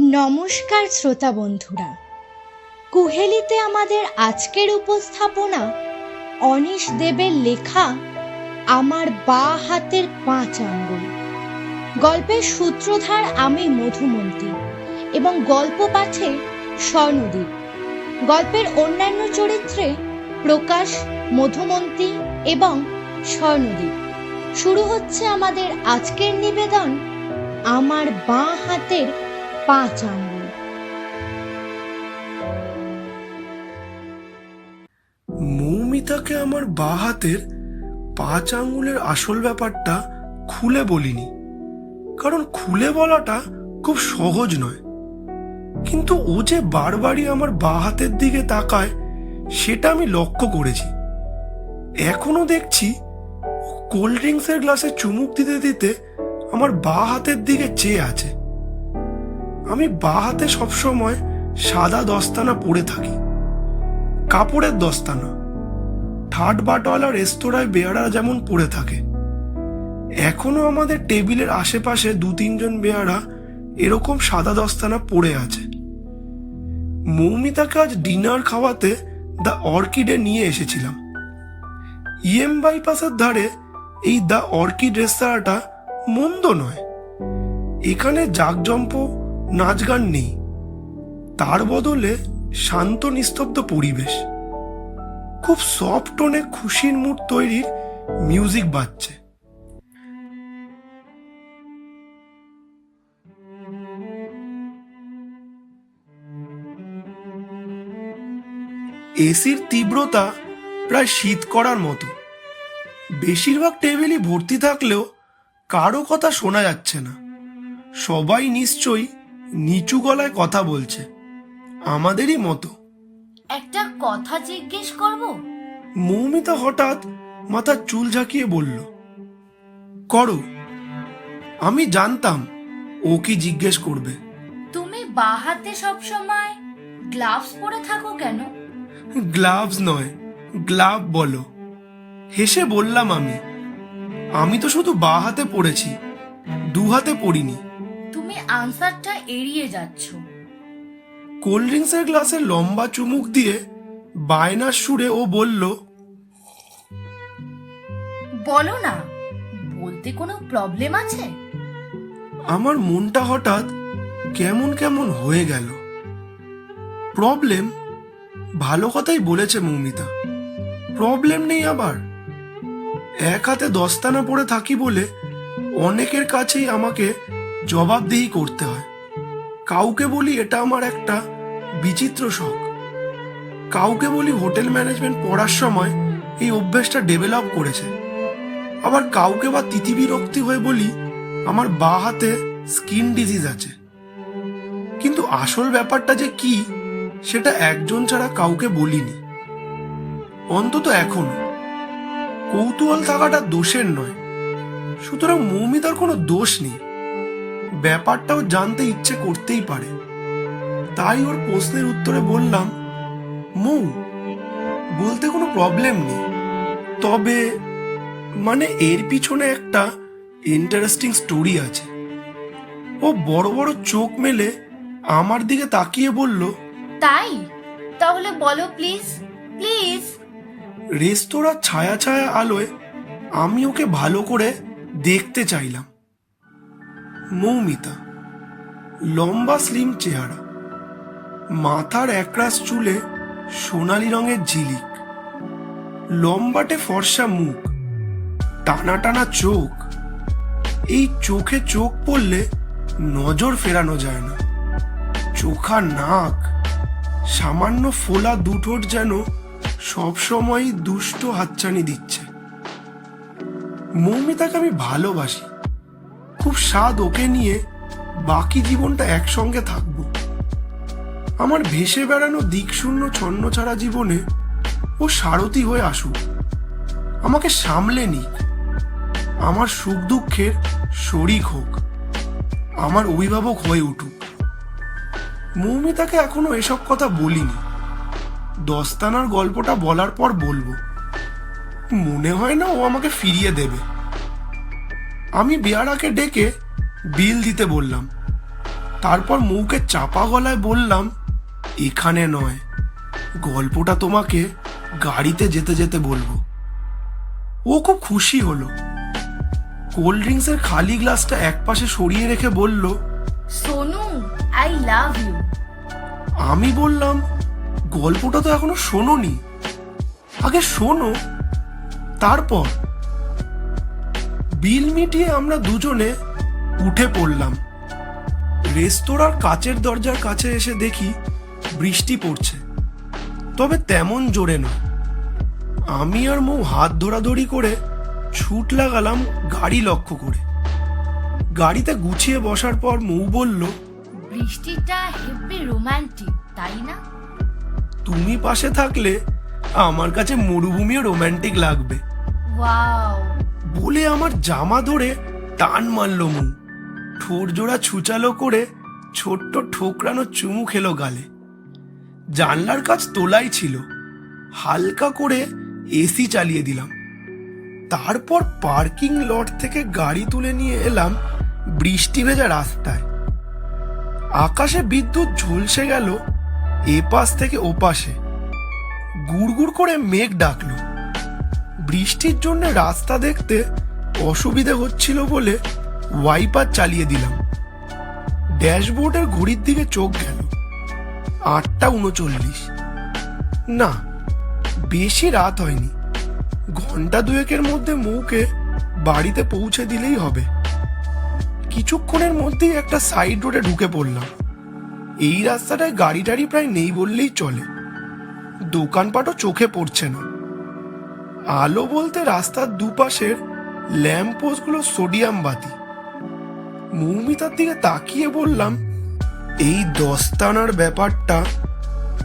নমস্কার শ্রোতা বন্ধুরা। কুহেলিতে আমাদের আজকের উপস্থাপনা অনিশ দেবের লেখা আমার বা হাতের পাঁচ আঙ্গুল। গল্পের সূত্রধার আমি মধুমন্তী এবং গল্প পাঠে স্বর্ণদীপ। গল্পের অন্যান্য চরিত্রে প্রকাশ মধুমন্তী এবং স্বর্ণদীপ। শুরু হচ্ছে আমাদের আজকের নিবেদন আমার বাঁ হাতের পাঁচ আঙ্গুল। মৌমিতাকে আমার বা হাতের পাঁচ আঙ্গুলের আসল ব্যাপারটা খুলে বলিনি। কারণ খুলে বলাটা খুব সহজ নয়। কিন্তু ও যে বারবারই আমার বা হাতের দিকে তাকায়, সেটা আমি লক্ষ্য করেছি। এখনও দেখছি কোল্ড ড্রিঙ্কসের গ্লাসে চুমুক দিতে দিতে আমার বা হাতের দিকে চেয়ে আছে। আমি বা হাতে সবসময় সাদা দস্তানা পরে থাকি। কাপড়ের দস্তানা। ঠাট বাটওয়ালা রেস্তোরাঁয় বেয়ারা যেমন পড়ে থাকে। এখনও আমাদের টেবিলের আশেপাশে দু তিনজন বেয়ারা এরকম সাদা দস্তানা পড়ে আছে। মৌমিতাকে আজ ডিনার খাওয়াতে দ্য অর্কিডে নিয়ে এসেছিলাম। ইএম বাইপাসের ধারে এই দ্য অর্কিড রেস্তোরাঁটা মন্দ নয়। এখানে জাকজম্প নাচ গান নেই। তার বদলে শান্ত নিস্তব্ধ পরিবেশ। খুব সফট টোনে খুশির মুড তৈরির মিউজিক বাজছে। এসির তীব্রতা প্রায় শীত করার মতো। বেশিরভাগ টেবিলই ভর্তি থাকলেও কারও কথা শোনা যাচ্ছে না। সবাই নিশ্চয়ই নিচু গলায় কথা বলছে। আমাদেরই মতো। একটা কথা জিজ্ঞেস করব? মৌমিতা হঠাৎ মাথার চুল ঝাঁকিয়ে বলল করো। আমি জানতাম ও কি জিজ্ঞেস করবে। তুমি বা হাতে সব সময় গ্লাভস পরে থাকো কেন? গ্লাভস নয় গ্লাভ বলো। হেসে বললাম আমি আমি তো শুধু বা হাতে পড়েছি দু হাতে পড়িনি। আনসারটা এড়িয়ে যাচ্ছ। কোল্ড ড্রিঙ্কসের গ্লাসে লম্বা চুমুক দিয়ে বায়নার সুরে ও বলল বলো না বলতে কোনো প্রবলেম আছে? আমার মনটা হঠাৎ কেমন কেমন হয়ে গেল। প্রবলেম ভালো কথাই বলেছে মৌমিতা। প্রবলেম নেই আবার। এক হাতে দস্তানা পড়ে থাকি বলে অনেকের কাছেই আমাকে জবাবদিহি করতে হয়। কাউকে বলি এটা আমার একটা বিচিত্র শখ। কাউকে বলি হোটেল ম্যানেজমেন্ট পড়ার সময় এই অভ্যেসটা ডেভেলপ করেছে। আবার কাউকে বা তিথি বিরক্তি হয়ে বলি আমার বা হাতে স্কিন ডিজিজ আছে। কিন্তু আসল ব্যাপারটা যে কি, সেটা একজন ছাড়া কাউকে বলিনি। অন্তত এখনও। কৌতূহল থাকাটা দোষের নয়। সুতরাং মৌমিতার কোনো দোষ নেই। ব্যাপারটাও জানতে ইচ্ছে করতেই পারে। তাই ওর প্রশ্নের উত্তরে বললাম মৌ বলতে কোনো প্রবলেম নেই। তবে মানে এর পিছনে একটা ইন্টারেস্টিং স্টোরি আছে। ও বড় বড় চোখ মেলে আমার দিকে তাকিয়ে বলল তাই? তাহলে বলো প্লিজ প্লিজ রেস্তোরাঁ ছায়া ছায়া আলোয় আমি ওকে ভালো করে দেখতে চাইলাম। মৌমিতা, লম্বা স্লিম চেহারা, মাথার একরাশ চুলে সোনালি রঙের ঝিলিক, লম্বাটে ফর্সা মুখ, টানা টানা চোখ। এই চোখে চোখ পড়লে নজর ফেরানো যায় না। চোখা নাক, সামান্য ফোলা দুটোর যেন সবসময়ই দুষ্ট হাতছানি দিচ্ছে। মৌমিতাকে আমি ভালোবাসি। খুব স্বাদ ওকে নিয়ে বাকি জীবনটা একসঙ্গে থাকব। আমার ভেসে বেড়ানো দিকশূন্য ছন্ন ছাড়া জীবনে ও সারথি হয়ে আসুক। আমাকে সামলে নিক। আমার সুখ দুঃখের শরিক হোক। আমার অভিভাবক হয়ে উঠুক। মৌমিতাকে এখনও এসব কথা বলিনি। দস্তানার গল্পটা বলার পর বলব, মনে হয় না ও আমাকে ফিরিয়ে দেবে। আমি বেয়ারাকে ডেকে বিল দিতে বললাম। তারপর মৌকে চাপা গলায় বললাম এখানে নয় গল্পটা তোমাকে গাড়িতে যেতে যেতে বলব। ও খুব খুশি হলো। কোল্ড ড্রিঙ্কসের খালি গ্লাসটা একপাশে সরিয়ে রেখে বলল সোনু আই লাভ ইউ আমি বললাম গল্পটা তো এখনও শোনোনি। আগে শোনো তারপর বিল মিটিয়ে আমরা দুজনে উঠে পড়লাম। রেস্তোরাঁর কাচের দরজার কাছে এসে দেখি বৃষ্টি পড়ছে। তবে তেমন জোরে নয়। আমি আর মৌ হাত ধরাধরি করে ছুট লাগালাম গাড়ি লক্ষ্য করে। গাড়িতে গুছিয়ে বসার পর মৌ বলল বৃষ্টিটা হেভি রোমান্টিক তাই না? তুমি পাশে থাকলে আমার কাছে মরুভূমিও রোমান্টিক লাগবে। ওয়াও। বলে আমার জামা ধরে টান মারল মু। ঠোঁট জোড়া ছুচালো করে ছোট্ট ঠোকরানো চুমু খেলো গালে। জানলার কাজ তোলাই ছিল। হালকা করে এসি চালিয়ে দিলাম। তারপর পার্কিং লট থেকে গাড়ি তুলে নিয়ে এলাম বৃষ্টি ভেজা রাস্তায়। আকাশে বিদ্যুৎ ঝলসে গেল এপাশ থেকে ওপাশে। গুড়গুড় করে মেঘ ডাকলো। বৃষ্টির জন্য রাস্তা দেখতে অসুবিধে হচ্ছিল বলে ওয়াইপার চালিয়ে দিলাম। ড্যাশবোর্ডের ঘড়ির দিকে চোখ গেল। আটটা উনচল্লিশ। না, বেশি রাত হয়নি। ঘণ্টা দুয়েকের মধ্যে মৌকে বাড়িতে পৌঁছে দিলেই হবে। কিছুক্ষণের মধ্যেই একটা সাইড রোডে ঢুকে পড়লাম। এই রাস্তাটায় গাড়ি টাড়ি প্রায় নেই বললেই চলে। দোকানপাটও চোখে পড়ছে না। আলো বলতে রাস্তার দুপাশের ল্যাম্প পোস্টগুলো সোডিয়াম বাতি। মৌমিতার দিকে তাকিয়ে বললাম, এই দস্তানার ব্যাপারটা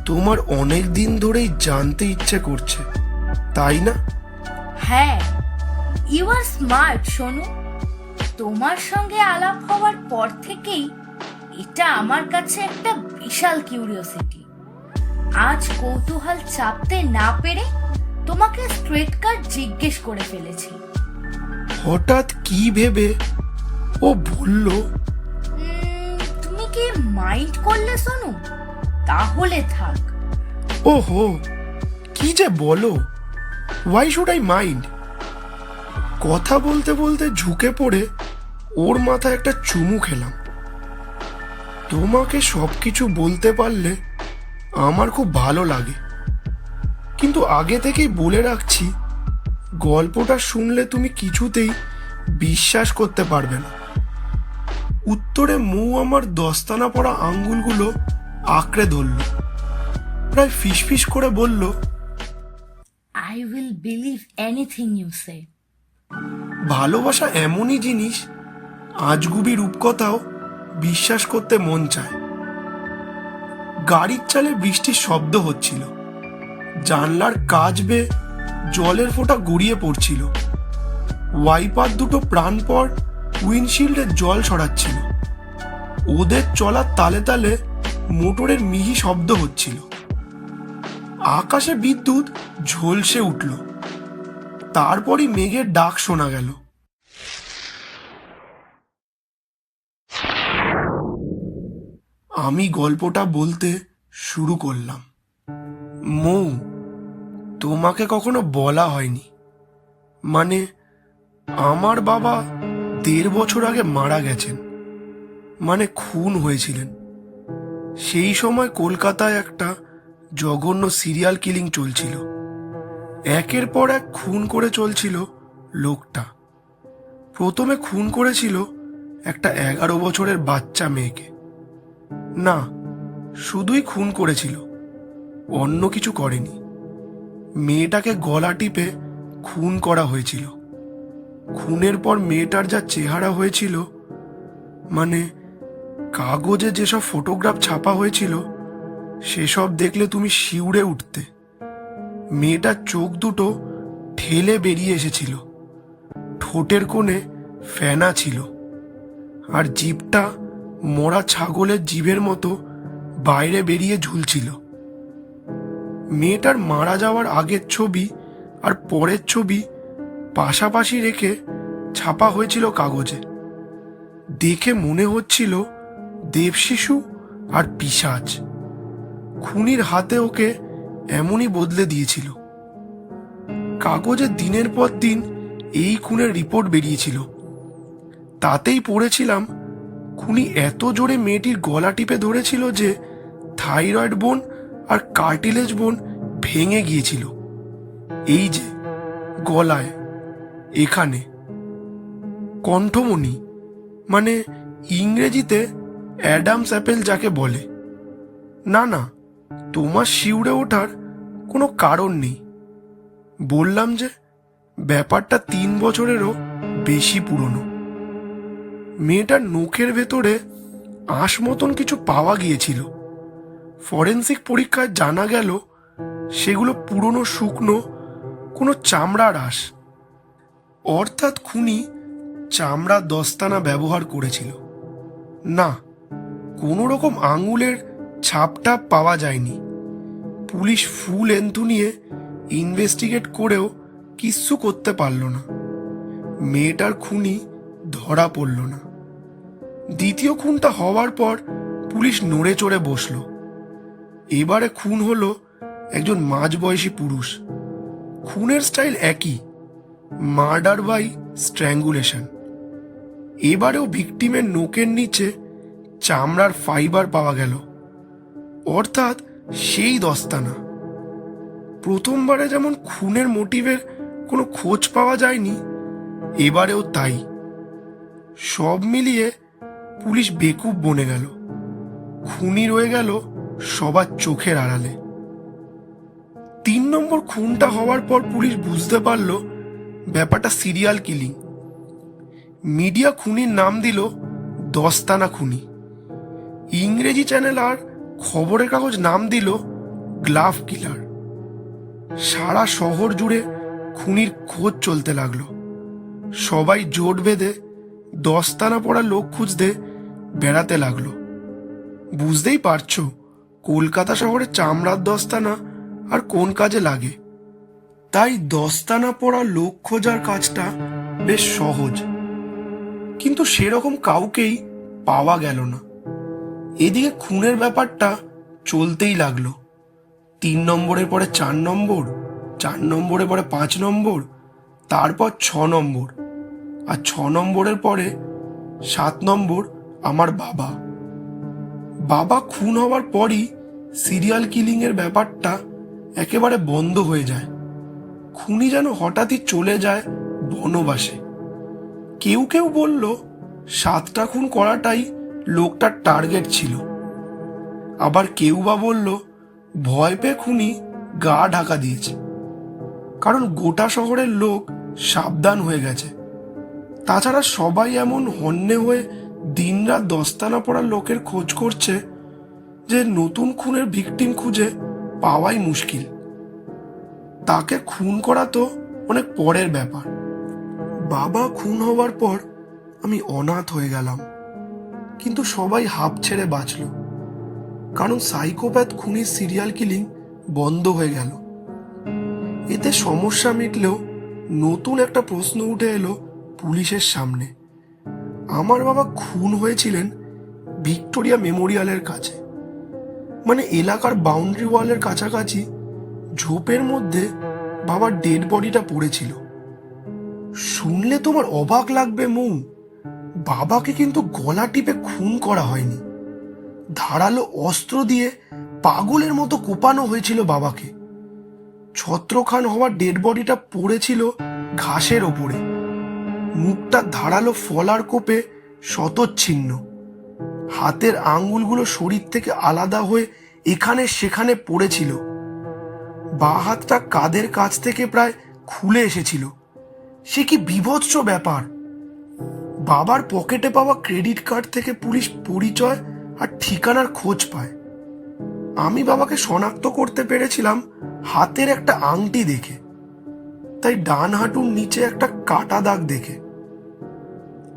তোমার অনেক দিন ধরেই জানতে ইচ্ছে করছে, তাই না? হ্যাঁ ইউ আর স্মার্ট সোনু। তোমার সঙ্গে আলাপ হওয়ার পর থেকেই এটা আমার কাছে একটা বিশাল কিউরিওসিটি আজ কৌতূহল চাপতে না পেরে তোমাকে স্ট্রেট কাট জিজ্ঞেস করে ফেলেছি। হঠাৎ কি ভেবে? ও বলল তুমি কি মাইন্ড করলে সোনু? তাহলে থাক। ওহো কি যে বলো? ওয়াই শুড আই মাইন্ড কথা বলতে বলতে ঝুঁকে পড়ে ওর মাথায় একটা চুমু খেলাম। তোমাকে সবকিছু বলতে পারলে আমার খুব ভালো লাগে। কিন্তু আগে থেকেই বলে রাখছি গল্পটা শুনলে তুমি কিছুতেই বিশ্বাস করতে পারবে না। উত্তরে মৌ আমার দস্তানা পড়া আঙ্গুলগুলো আঁকড়ে ধরল। প্রায় ফিসফিস করে বলল I will believe anything you say ভালোবাসা এমনই জিনিস আজগুবি রূপকথাও বিশ্বাস করতে মন চায়। গাড়ির চালে বৃষ্টির শব্দ হচ্ছিল। জানলার কাজ বেয়ে জলের ফোঁটা গড়িয়ে পড়ছিল। ওয়াইপার দুটো প্রাণপর উইন্ডশিল্ডে জল ছড়াচ্ছিল। ওদের চলার তালে তালে মোটরের মিহি শব্দ হচ্ছিল। আকাশে বিদ্যুৎ ঝলসে উঠল। তারপরই মেঘের ডাক শোনা গেল। আমি গল্পটা বলতে শুরু করলাম। মৌ, তোমাকে কখনো বলা হয়নি। মানে আমার বাবা দেড় বছর আগে মারা গেছেন। মানে খুন হয়েছিলেন। সেই সময় কলকাতায় একটা জঘন্য সিরিয়াল কিলিং চলছিল। একের পর এক খুন করে চলছিল লোকটা। প্রথমে খুন করেছিল একটা এগারো বছরের বাচ্চা মেয়েকে। না, শুধুই খুন করেছিল। অন্য কিছু করেনি। মেয়েটাকে গলা টিপে খুন করা হয়েছিল। খুনের পর মেয়েটার যা চেহারা হয়েছিল মানে কাগজে যেসব ফটোগ্রাফ ছাপা হয়েছিল, সেসব দেখলে তুমি শিউরে উঠতে। মেয়েটার চোখ দুটো ঠেলে বেরিয়ে এসেছিল। ঠোঁটের কোণে ফেনা ছিল। আর জিভটা মরা ছাগলের জিভের মতো বাইরে বেরিয়ে ঝুলছিল। মেয়েটার মারা যাওয়ার আগের ছবি আর পরের ছবি পাশাপাশি রেখে ছাপা হয়েছিল কাগজে। দেখে মনে হচ্ছিল দেবশিশু আর পিশাচ। খুনির হাতে ওকে এমনই বদলে দিয়েছিল। কাগজে দিনের পর দিন এই খুনের রিপোর্ট বেরিয়েছিল। তাতেই পড়েছিলাম, খুনি এত জোরে মেয়েটির গলা টিপে ধরেছিল যে থাইরয়েড বোন আর কার্টিলেজ বোন ভেঙে গিয়েছিল। এই যে গলায়, এখানে। কণ্ঠমণি মানে ইংরেজিতে অ্যাডামস অ্যাপেল যাকে বলে। না না, তোমার শিউরে ওঠার কোনো কারণ নেই। বললাম যে, ব্যাপারটা তিন বছরেরও বেশি পুরনো। মেয়েটার নখের ভেতরে আঁশ মতন কিছু পাওয়া গিয়েছিল। ফরেন্সিক পরীক্ষায় জানা গেল সেগুলো পুরনো শুকনো, কোনো চামড়ার হ্রাস অর্থাৎ খুনি চামড়ার দস্তানা ব্যবহার করেছিল। না, কোনো রকম আঙুলের ছাপটাপ পাওয়া যায়নি। পুলিশ ফুল এন্থু নিয়ে ইনভেস্টিগেট করেও কিচ্ছু করতে পারল না। মেয়েটার খুনি ধরা পড়ল না। দ্বিতীয় খুনটা হওয়ার পর পুলিশ নড়ে চড়ে বসল। এবারে খুন হলো একজন মাঝবয়সী পুরুষ। খুনের স্টাইল একই। Murder by strangulation. এবারেও ভিকটিমের নোকের নিচে চামড়ার ফাইবার পাওয়া গেল। অর্থাৎ সেই দস্তানা। প্রথমবারে যেমন খুনের মোটিভের কোনো খোঁজ পাওয়া যায়নি, এবারেও তাই। সব মিলিয়ে পুলিশ বেকুব বনে গেল। খুনি রয়ে গেল সবার চোখের আড়ালে। তিন নম্বর খুনটা হওয়ার পর পুলিশ বুঝতে পারল, ব্যাপারটা সিরিয়াল কিলিং। মিডিয়া খুনির নাম দিল দস্তানা খুনি। ইংরেজি চ্যানেল আর খবরের কাগজ নাম দিল গ্লাভ কিলার। সারা শহর জুড়ে খুনির খোঁজ চলতে লাগল। সবাই জোট বেঁধে দস্তানা পড়া লোক খুঁজতে বেড়াতে লাগল। বুঝতেই পারছ কলকাতা শহরে চামড়ার দস্তানা আর কোন কাজে লাগে? তাই দস্তানা পড়া লোক খোঁজার কাজটা বেশ সহজ। কিন্তু সেরকম কাউকেই পাওয়া গেল না। এদিকে খুনের ব্যাপারটা চলতেই লাগল। তিন নম্বরের পরে চার নম্বর, চার নম্বরের পরে পাঁচ নম্বর, তারপর ছ নম্বর, আর ছ নম্বরের পরে সাত নম্বর আমার বাবা। বাবা খুন হওয়ার পরই সিরিয়াল কিলিং এর ব্যাপারটা একেবারে বন্ধ হয়ে যায়। খুনি যেন হঠাৎই চলে যায় বনবাসে। কেউ কেউ বলল, সাতটা খুন করাটাই লোকটার টার্গেট ছিল। আবার কেউ বা বলল, ভয় পেয়ে খুনি গা ঢাকা দিয়েছে। কারণ গোটা শহরের লোক সাবধান হয়ে গেছে। তাছাড়া সবাই এমন হন্যে হয়ে দিনরাত দস্তানা পড়া লোকের খোঁজ করছে যে নতুন খুনের ভিকটিম খুঁজে পাওয়াই মুশকিল। তাকে খুন করা তো অনেক পরের ব্যাপার। বাবা খুন হওয়ার পর আমি অনাথ হয়ে গেলাম। কিন্তু সবাই হাফ ছেড়ে বাঁচল। কারণ সাইকোপ্যাথ খুনির সিরিয়াল কিলিং বন্ধ হয়ে গেল। এতে সমস্যা মিটলেও নতুন একটা প্রশ্ন উঠে এলো পুলিশের সামনে। আমার বাবা খুন হয়েছিলেন ভিক্টোরিয়া মেমোরিয়ালের কাছে। মানে এলাকার বাউন্ডারি ওয়ালের কাছাকাছি ঝোপের মধ্যে বাবার ডেড বডিটা পড়েছিল। শুনলে তোমার অবাক লাগবে, মৌ। বাবাকে কিন্তু গলা টিপে খুন করা হয়নি। ধারালো অস্ত্র দিয়ে পাগলের মতো কোপানো হয়েছিল বাবাকে। ছত্রখান হওয়া ডেড বডিটা পড়েছিল ঘাসের ওপরে। মুখটা ধারালো ফলার কোপে শতচ্ছিন্ন হাতের আঙ্গুলগুলো শরীর থেকে আলাদা হয়ে এখানে সেখানে পড়েছিল বা হাতটা কাদের কাছ থেকে প্রায় খুলে এসেছিল। সে কি বিভৎস ব্যাপার? বাবার পকেটে পাওয়া ক্রেডিট কার্ড থেকে পুলিশ পরিচয় আর ঠিকানার খোঁজ পায়। আমি বাবাকে শনাক্ত করতে পেরেছিলাম হাতের একটা আংটি দেখে। তাই ডান হাঁটুর নিচে একটা কাটা দাগ দেখে।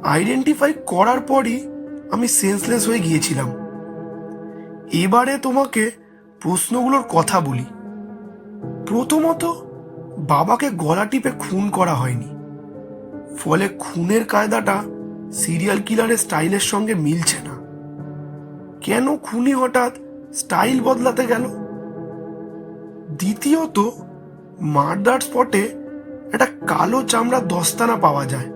আইডেন্টিফাই করার পরই আমি সেন্সলেস হয়ে গিয়েছিলাম। এবারে তোমাকে প্রশ্নগুলোর কথা বলি। প্রথমত, বাবাকে গলা টিপে খুন করা হয়নি। ফলে খুনের কায়দাটা সিরিয়াল কিলারের স্টাইলের সঙ্গে মিলছে না। কেন খুনি হঠাৎ স্টাইল বদলাতে গেল? দ্বিতীয়ত মার্ডার স্পটে একটা কালো চামড়ার দস্তানা পাওয়া যায়।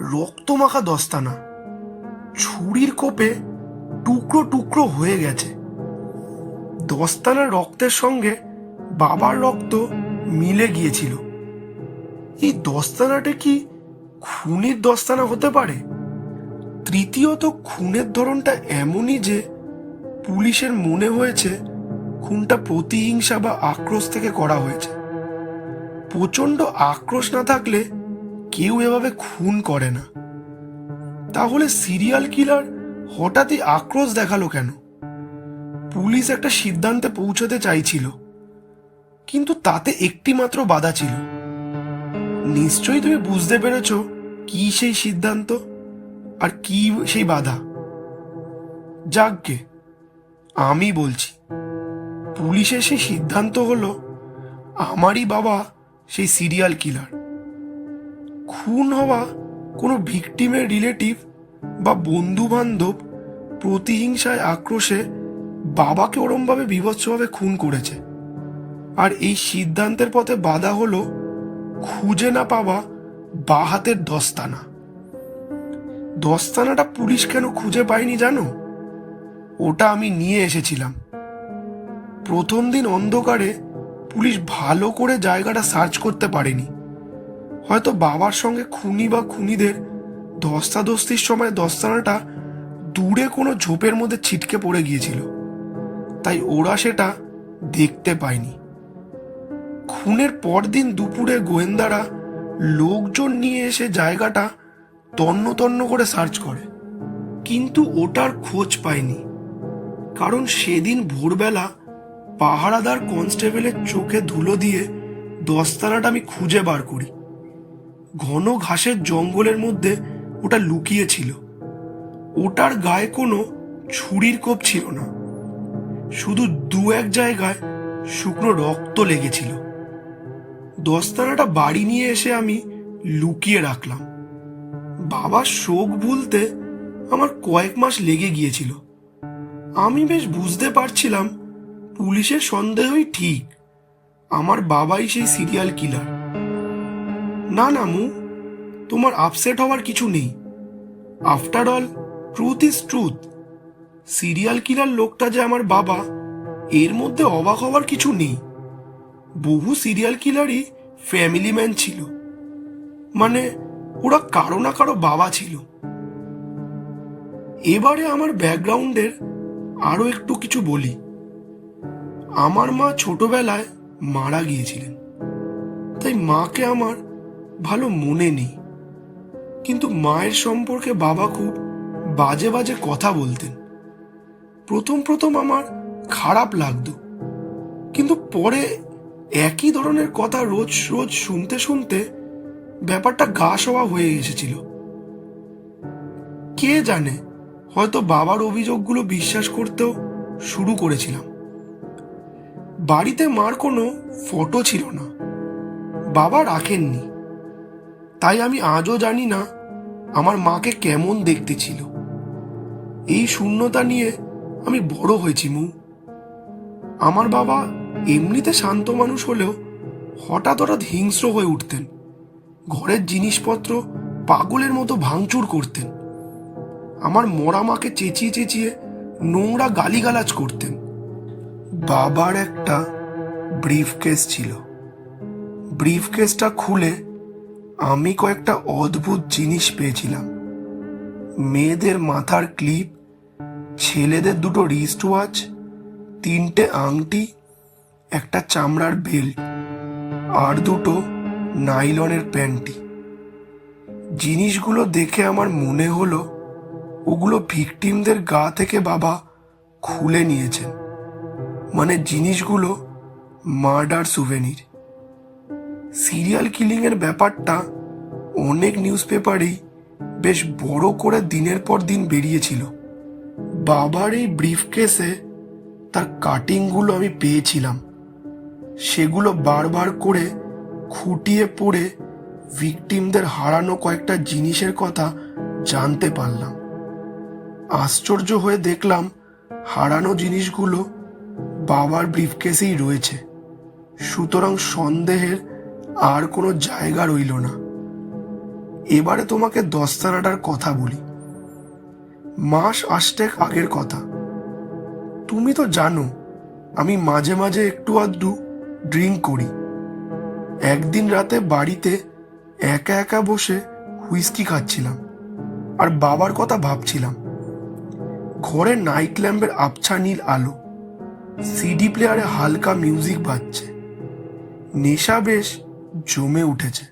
রক্তমাখা দস্তানা। ছুরির কোপে টুকরো টুকরো হয়ে গেছে। দস্তানার রক্তের সঙ্গে বাবার রক্ত মিলে গিয়েছিল। এই দস্তানাটা কি খুনের দস্তানা হতে পারে? তৃতীয়ত, খুনের ধরনটা এমনই যে পুলিশের মনে হয়েছে খুনটা প্রতিহিংসা বা আক্রোশ থেকে করা হয়েছে। প্রচণ্ড আক্রোশ না থাকলে কেউ এভাবে খুন করে না। তাহলে সিরিয়াল কিলার হঠাৎই আক্রোশ দেখাল কেন? পুলিশ একটা সিদ্ধান্তে পৌঁছতে চাইছিল, কিন্তু তাতে একটি মাত্র বাধা ছিল। নিশ্চয়ই তুমি বুঝতে পেরেছ কি সেই সিদ্ধান্ত আর কি সেই বাধা। যাকগে, আমি বলছি, পুলিশের সেই সিদ্ধান্ত হলো, আমারই বাবা সেই সিরিয়াল কিলার খুন হওয়া কোনো ভিকটিমের রিলেটিভ বা বন্ধু বান্ধব প্রতিহিংসায় আক্রোশে বাবাকে ওরমভাবে বিভৎসভাবে খুন করেছে। আর এই সিদ্ধান্তের পথে বাধা হলো খুঁজে না পাওয়া বা হাতের দস্তানা। দস্তানাটা পুলিশ কেন খুঁজে পায়নি জানো? ওটা আমি নিয়ে এসেছিলাম। প্রথম দিন অন্ধকারে পুলিশ ভালো করে জায়গাটা সার্চ করতে পারেনি। হয়তো বাবার সঙ্গে খুনি বা খুনিদের ধস্তাধস্তির সময় দস্তানাটা দূরে কোনো ঝোপের মধ্যে ছিটকে পড়ে গিয়েছিল। তাই ওরা সেটা দেখতে পায়নি। খুনের পরদিন দুপুরে গোয়েন্দারা লোকজন নিয়ে এসে জায়গাটা তন্ন তন্ন করে সার্চ করে। কিন্তু ওটার খোঁজ পায়নি। কারণ সেদিন ভোরবেলা পাহারাদার কনস্টেবলের চোখে ধুলো দিয়ে দস্তানাটা আমি খুঁজে বার করি। ঘন ঘাসের জঙ্গলের মধ্যে ওটা লুকিয়ে ছিল ওটার গায়ে কোনো ছুরির কোপ ছিল না। শুধু দু এক জায়গায় শুকনো রক্ত লেগেছিল। দস্তানাটা বাড়ি নিয়ে এসে আমি লুকিয়ে রাখলাম। বাবার শোক ভুলতে আমার কয়েক মাস লেগে গিয়েছিল। আমি বেশ বুঝতে পারছিলাম পুলিশের সন্দেহই ঠিক। আমার বাবাই সেই সিরিয়াল কিলার। না না, মু, তোমার আপসেট হওয়ার কিছু নেই। After all truth is truth serial killer লোকটা যে আমার বাবা, এর মধ্যে অবাক হওয়ার কিছু নেই। বহু সিরিয়াল কিলারই ফ্যামিলি ম্যান ছিল। মানে ওরা কারও না কারও বাবা ছিল। এবারে আমার ব্যাকগ্রাউন্ডের আরও একটু কিছু বলি। আমার মা ছোটবেলায় মারা গিয়েছিলেন। তাই মাকে আমার ভালো মনে নেই। কিন্তু মায়ের সম্পর্কে বাবা খুব বাজে বাজে কথা বলতেন। প্রথম প্রথম আমার খারাপ লাগতো। কিন্তু পরে একই ধরনের কথা রোজ রোজ শুনতে শুনতে ব্যাপারটা গা সওয়া হয়ে এসেছিল। কে জানে, হয়তো বাবার অভিযোগগুলো বিশ্বাস করতেও শুরু করেছিলাম। বাড়িতে মার কোনো ফটো ছিল না। বাবা রাখেননি। তাই আমি আজও জানি না আমার মাকে কেমন দেখতে ছিল। এই শূন্যতা নিয়ে আমি বড় হয়েছি, মু। আমার বাবা এমনিতে শান্ত মানুষ হলেও হঠাৎ হঠাৎ হিংস্র হয়ে উঠতেন। ঘরের জিনিসপত্র পাগলের মতো ভাঙচুর করতেন। আমার মরা মাকে চেঁচিয়ে চেঁচিয়ে নোংরা গালিগালাজ করতেন। বাবার একটা ব্রিফ কেস ছিল। ব্রিফ কেসটা খুলে আমি কয়েকটা অদ্ভুত জিনিস পেয়েছিলাম। মেয়েদের মাথার ক্লিপ, ছেলেদের দুটো রিস্ট ওয়াচ তিনটে আংটি, একটা চামড়ার বেল্ট আর দুটো নাইলনের প্যান্টি জিনিসগুলো দেখে আমার মনে হলো, ওগুলো ভিকটিমদের গা থেকে বাবা খুলে নিয়েছেন। মানে জিনিসগুলো মার্ডার সুভেনির সিরিয়াল কিলিং এর ব্যাপারটা অনেক নিউজ পেপারেই বেশ বড় করে দিনের পর দিন বেরিয়েছিল। বাবার এই ব্রিফ কেসে তার কাটিংগুলো আমি পেয়েছিলাম। সেগুলো বারবার করে খুঁটিয়ে পড়ে ভিকটিমদের হারানো কয়েকটা জিনিসের কথা জানতে পারলাম। আশ্চর্য হয়ে দেখলাম হারানো জিনিসগুলো বাবার ব্রিফকেসেই রয়েছে। সুতরাং সন্দেহের আর কোনো জায়গা রইল না। এবারে তোমাকে দস্তানাটার কথা বলি। মাস আষ্টেক আগের কথা। তুমি তো জানো, আমি মাঝে মাঝে একটু আধটু ড্রিঙ্ক করি। একদিন রাতে বাড়িতে একা একা বসে হুইস্কি খাচ্ছিলাম আর বাবার কথা ভাবছিলাম। ঘরে নাইট ল্যাম্পের আবছা নীল আলো, সিডি প্লেয়ারে হালকা মিউজিক বাজছে। নেশা বেশ জমে উঠেছে।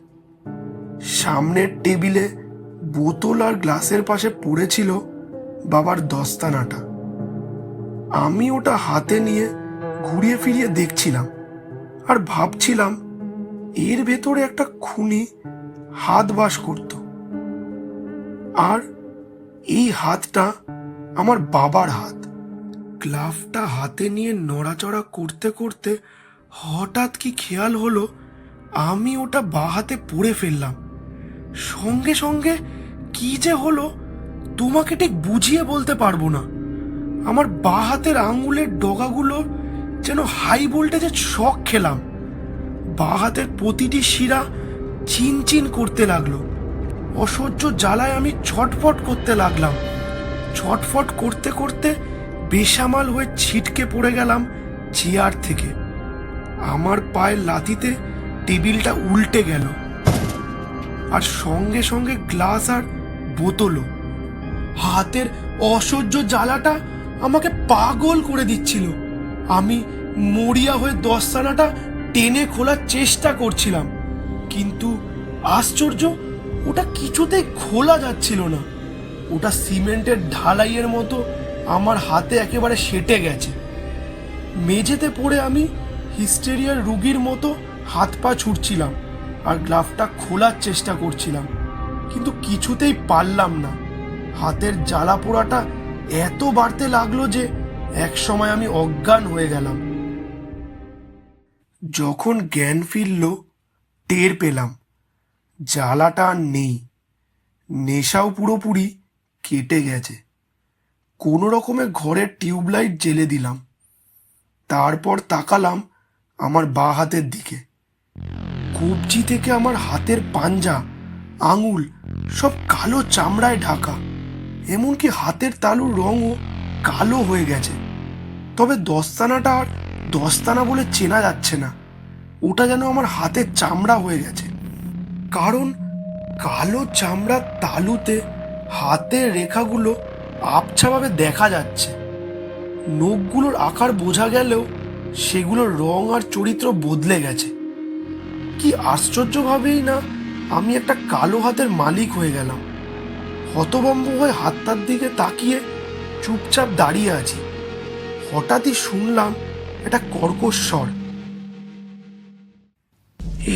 সামনের টেবিলে বোতল আর গ্লাসের পাশে পড়েছিল বাবার দস্তানাটা। আমি ওটা হাতে নিয়ে ঘুরিয়ে ফিরিয়ে দেখছিলাম আর ভাবছিলাম, এর ভেতরে একটা খুনি হাত বাস করত। আর এই হাতটা আমার বাবার হাত। গ্লাভটা হাতে নিয়ে নড়াচড়া করতে করতে হঠাৎ কি খেয়াল হলো আমি ওটা বা হাতে পড়ে ফেললাম। সঙ্গে সঙ্গে কি যে হলো, তোমাকে ঠিক বুঝিয়ে বলতে পারব না। আমার বা হাতের আঙুলের ডগাগুলো যেন হাই ভোল্টেজের শখ খেলাম। বা হাতের প্রতিটি শিরা চিনচিন করতে লাগল। অসহ্য জ্বালায় আমি ছটফট করতে লাগলাম। ছটফট করতে করতে বেসামাল হয়ে ছিটকে পড়ে গেলাম চেয়ার থেকে। আমার পায়ের লাথিতে টেবিলটা উল্টে গেল। আর সঙ্গে সঙ্গে গ্লাস আর বোতলও। হাতের অসহ্য জ্বালাটা আমাকে পাগল করে দিচ্ছিল। আমি মরিয়া হয়ে দস্তানাটা টেনে খোলার চেষ্টা করছিলাম। কিন্তু আশ্চর্য, ওটা কিছুতেই খোলা যাচ্ছিল না। ওটা সিমেন্টের ঢালাইয়ের মতো আমার হাতে একেবারে সেটে গেছে। মেঝেতে পড়ে আমি হিস্টেরিয়ার রুগীর মতো হাত পা ছুটছিলাম আর গ্লাভটা খোলার চেষ্টা করছিলাম, কিন্তু কিছুতেই পারলাম না। হাতের জ্বালা পোড়াটা এত বাড়তে লাগল যে এক সময় আমি অজ্ঞান হয়ে গেলাম। যখন জ্ঞান ফিরল, টের পেলাম, জ্বালাটা আর নেই। নেশাও পুরোপুরি কেটে গেছে। কোনো রকমে ঘরের টিউবলাইট জেলে দিলাম। তারপর তাকালাম আমার বা হাতের দিকে। কবজি থেকে আমার হাতের পাঞ্জা, আঙুল সব কালো চামড়ায় ঢাকা। এমনকি হাতের তালুর রঙও কালো হয়ে গেছে। তবে দস্তানাটা আর দস্তানা বলে চেনা যাচ্ছে না। ওটা যেন আমার হাতের চামড়া হয়ে গেছে। কারণ কালো চামড়ার তালুতে হাতের রেখাগুলো আবছাভাবে দেখা যাচ্ছে। নখগুলোর আকার বোঝা গেলেও সেগুলোর রং আর চরিত্র বদলে গেছে। কি আশ্চর্যভাবেই না, আমি একটা কালো হাতের মালিক হয়ে গেলাম। হতভম্ব হয়ে হাতটার দিকে তাকিয়ে চুপচাপ দাঁড়িয়ে আছি। হঠাৎই শুনলাম একটা কর্কশ্বর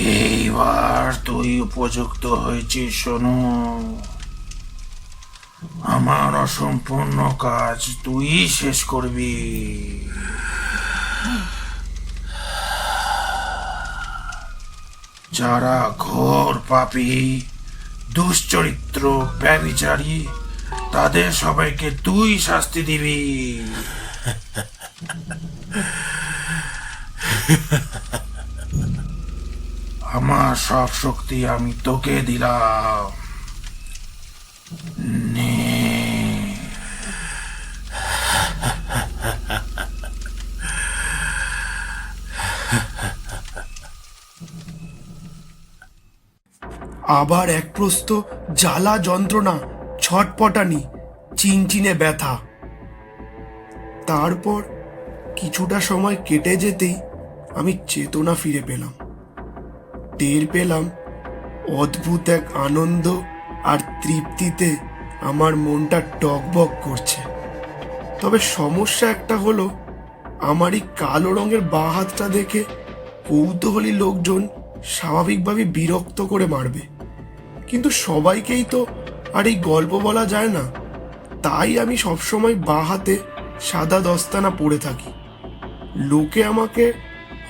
এইবার তুই উপযুক্ত হয়েছিস শোনো আমার অসম্পূর্ণ কাজ তুই শেষ করবি। যারা ঘোর পাপী, দুশ্চরিত্র ব্যবিচারী তাদের সবাইকে তুই শাস্তি দিবি। আমার সব শক্তি আমি তোকে দিলাম। নে। আবার এক প্রস্ত জ্বালা যন্ত্রণা, ছটপটানি, চিনচিনে ব্যথা। তারপর কিছুটা সময় কেটে যেতেই আমি চেতনা ফিরে পেলাম। টের পেলাম অদ্ভুত এক আনন্দ আর তৃপ্তিতে আমার মনটা টকবক করছে। তবে সমস্যা একটা হলো আমার এই কালো রঙের বা হাতটা দেখে কৌতূহলী লোকজন স্বাভাবিকভাবে বিরক্ত করে মারবে। কিন্তু সবাইকেই তো আর এই গল্প বলা যায় না। তাই আমি সবসময় বা হাতে সাদা দস্তানা পরে থাকি। লোকে আমাকে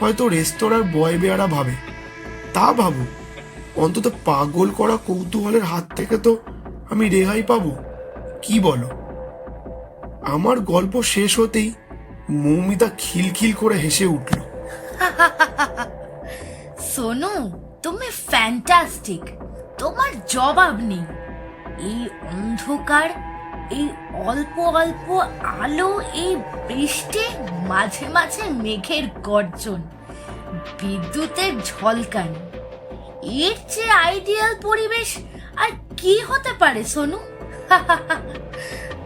হয়তো রেস্তোরাঁর বয় বেয়ারা ভাবে। তা ভাবু অন্তত পাগল করা কৌতূহলের হাত থেকে তো আমি রেহাই পাবো। কি বলো? আমার গল্প শেষ হতেই মৌমিতা খিলখিল করে হেসে উঠল। সোনু, তুমি ফ্যান্টাস্টিক। তোমার জবাব নেই। এই অন্ধকার, এই অল্প অল্প আলো, এই বৃষ্টি, মাঝে মাঝে মেঘের গর্জন, বিদ্যুতের ঝলকানি। এর চেয়ে আইডিয়াল পরিবেশ আর কি হতে পারে, সোনু?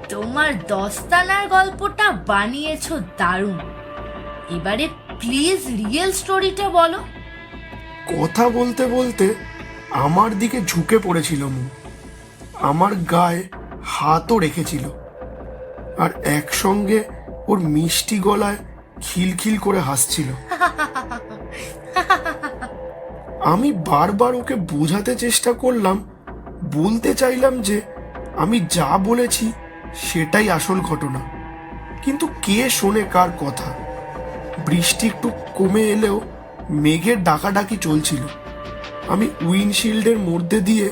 তোমার দস্তানার গল্পটা বানিয়েছ দারুণ। এবারে প্লিজ রিয়েল স্টোরিটা বলো। কথা বলতে বলতে আমার দিকে ঝুঁকে পড়েছিল মু। আমার গায়ে হাতও রেখেছিল। আর একসঙ্গে ওর মিষ্টি গলায় খিলখিল করে হাসছিল। আমি বারবার ওকে বোঝাতে চেষ্টা করলাম, বলতে চাইলাম যে আমি যা বলেছি সেটাই আসল ঘটনা। কিন্তু কে শোনে কার কথা? বৃষ্টি একটু কমে এলেও মেঘের ডাকাডাকি চলছিল। আমি উইন্ডশিল্ডের মধ্যে দিয়ে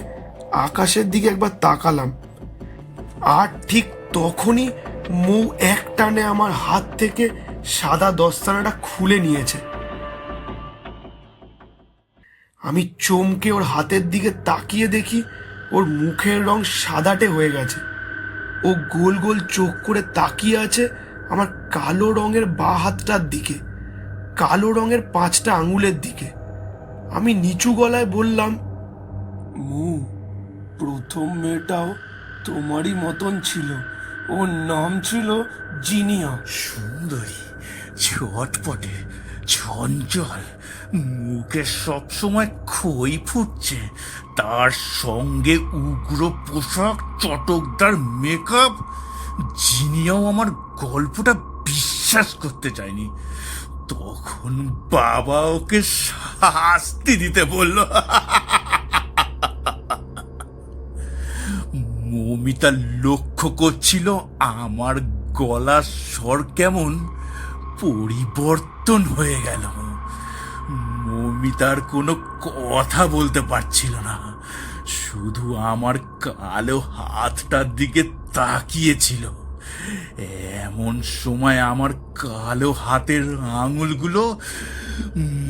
আকাশের দিকে একবার তাকালাম। আর ঠিক তখনই মু এক টানে আমার হাত থেকে সাদা দস্তানাটা খুলে নিয়েছে। আমি চমকে ওর হাতের দিকে তাকিয়ে দেখি ওর মুখের রং সাদাটে হয়ে গেছে। ও গোল গোল চোখ করে তাকিয়ে আছে আমার কালো রঙের বা হাতটার দিকে, কালো রঙের পাঁচটা আঙুলের দিকে। আমি নিচু গলায় বললাম মু প্রথম মেয়েটাও তোমারই মতন ছিল। ওর নাম ছিল জিনিয়া। সুন্দরী চটপটে চঞ্চল মুখে সবসময় খই ফুটছে। তার সঙ্গে উগ্র পোশাক চটকদার মেকআপ। জিনিয়াও আমার গল্পটা বিশ্বাস করতে চায়নি। তখন বাবা ওকে শাস্তি দিতে বলল। মমিতা লক্ষ্য করছিল আমার গলার স্বর কেমন পরিবর্তন হয়ে গেল। মমিতার কোনো কথা বলতে পারছিল না। শুধু আমার কালো হাতটার দিকে তাকিয়েছিল। এমন সময় আমার কালো হাতের আঙুলগুলো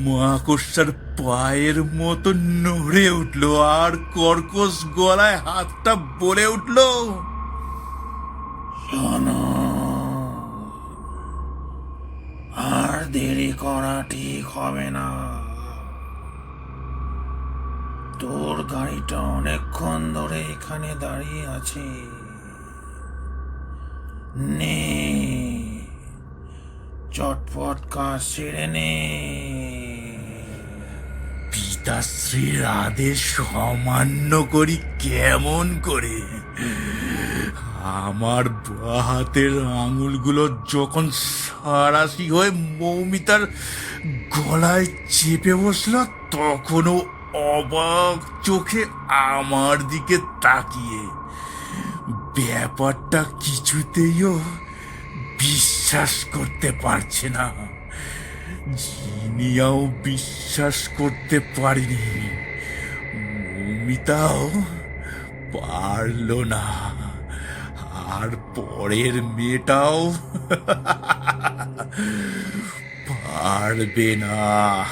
মাকড়সার পায়ের মতো নড়ে উঠল আর কর্কশ গলায় হাতটা বলে উঠল আর দেরি করা ঠিক হবে না। তোর গাড়িটা অনেকক্ষণ ধরে এখানে দাঁড়িয়ে আছে। নে। চটপট কাজ সেরে নে। পিতাশ্রীর আদেশ অমান্য করি কেমন করে? আমার হাতের আঙুলগুলো যখন সারাশি হয়ে মৌমিতার গলায় চেপে বসল, তখনও অবাক চোখে আমার দিকে তাকিয়ে ব্যাপারটা কিছুতেইও বিশ্বাস করতে পারছে না। জিনিয়াও বিশ্বাস করতে পারিনি। মৌমিতাও পারল না। আর পরের মেয়েটাও পারবে না।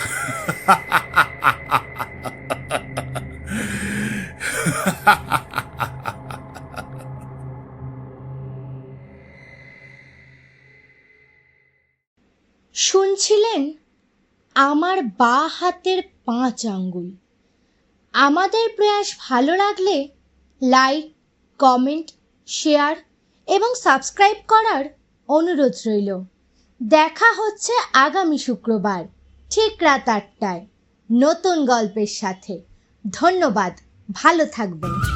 শুনছিলেন বা হাতের পাঁচ আঙ্গুল। আমাদের প্রয়াস ভালো লাগলে লাইক, কমেন্ট, শেয়ার এবং সাবস্ক্রাইব করার অনুরোধ রইল। দেখা হচ্ছে আগামী শুক্রবার, ঠিক রাত আটটায় নতুন গল্পের সাথে। ধন্যবাদ, ভালো থাকবেন।